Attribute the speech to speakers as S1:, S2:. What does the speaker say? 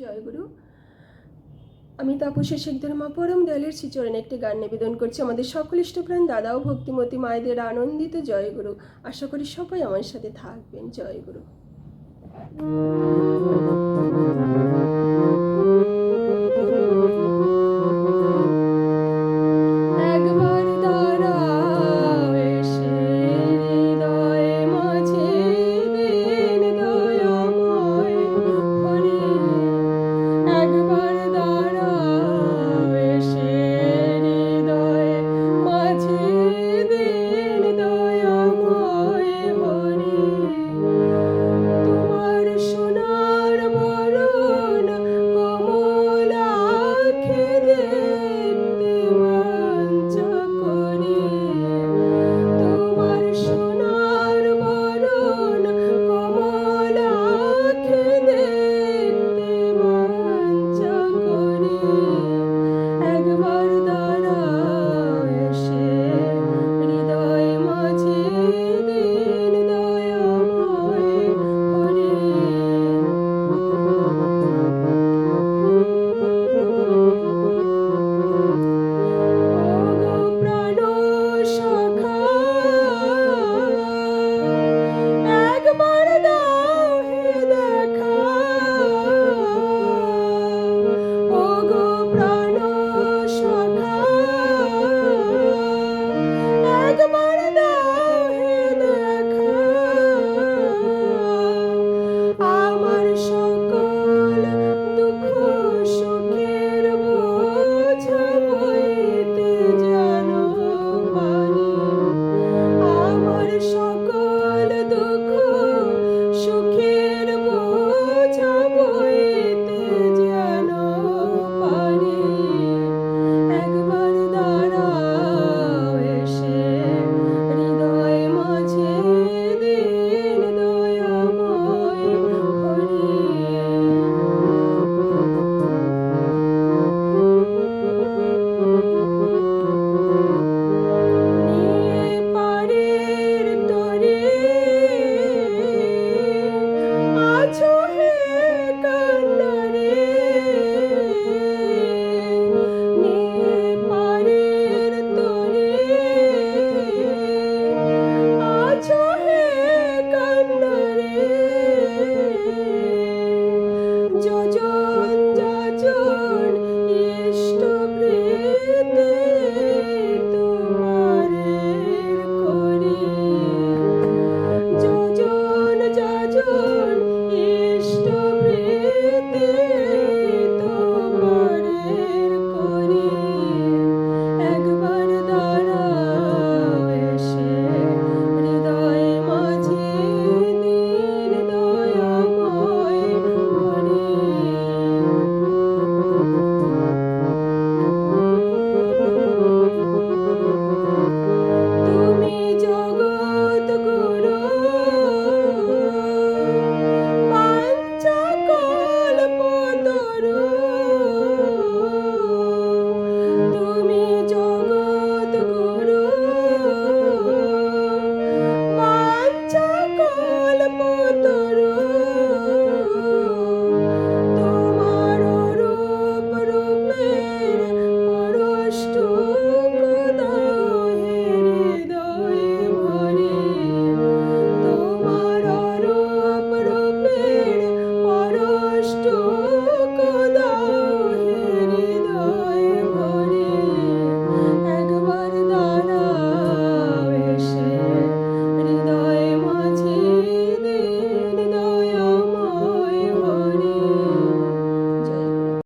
S1: জয়গুরু। আমি তাপসের শেখদের মা পরম দয়ালের শ্রীচরণে একটি গান নিবেদন করছি। আমাদের সকল ইষ্টপ্রাণ দাদা ও ভক্তিমতী মায়েদের আনন্দিত জয়গুরু। আশা করি সবাই আমার সাথে থাকবেন। জয়গুরু।